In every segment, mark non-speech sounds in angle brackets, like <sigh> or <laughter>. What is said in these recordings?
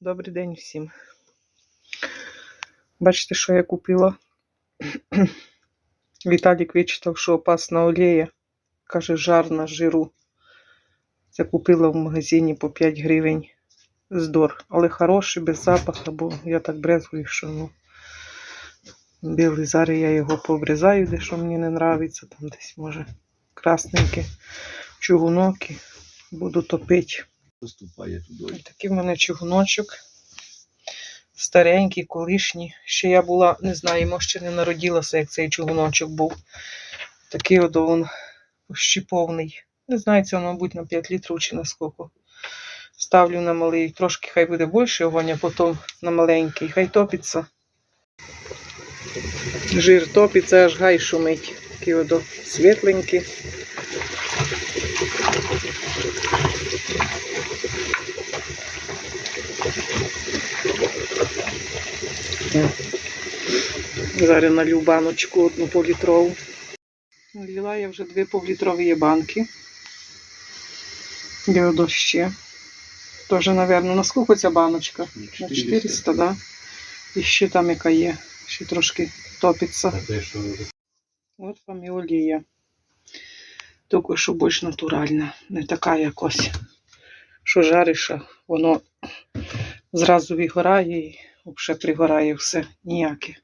Добрий день всім. Бачите, що я купила? <clears throat> Віталік вичитав, що опасна олія. Каже, жарна жиру. Це купила в магазині по 5 гривень здор. Але хороший, без запаху, бо я так брезгую, що ну, білий. Зараз я його пообрізаю, де що мені не подобається. Там десь може красненьке, чугунок і буду топити. Поступає туди. Такий в мене чугуночок. Старенький, колишній. Ще я була, не знаю, може ще не народилася, як цей чугуночок був. Такий от він щіповний. Не знаю, це, мабуть, на 5 літрів чи на скільки. Ставлю на малий, трошки хай буде більше огонь, а потім на маленький. Хай топиться. Жир топиться, аж гай шумить. Такий от світленький. Зараз налью баночку одну політрову. Налила я вже дві півлітрові банки. Для ще. Тоже, напевно, на скільки ця баночка? На 400, да? І ще там яка є. Ще трошки топиться. От вам і олія. Тільки що більш натуральна. Не така якось. Що жариш, воно зразу вигорає і взагалі пригорає все ніяке.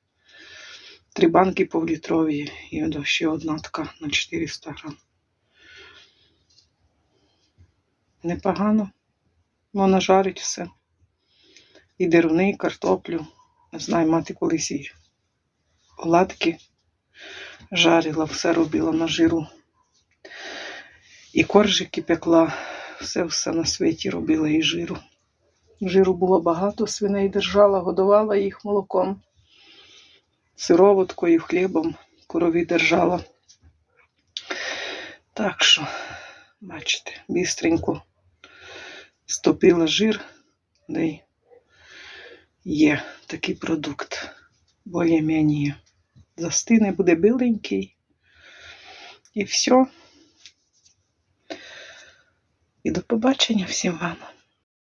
Три банки півлітрові і ще одна така на 400 грам. Непогано. Вона жарить все. І деруни, і картоплю. Не знаю, мати колись і оладки жарила, все робила на жиру. І коржики пекла, все-все на світі робила і жиру. Жиру було багато, свиней держала, годувала їх молоком, сироваткою, хлібом корові держала. Так що, бачите, бістренько стопила жир, де є такий продукт. Більш-менш застине, буде біленький. І все. І до побачення всім вам.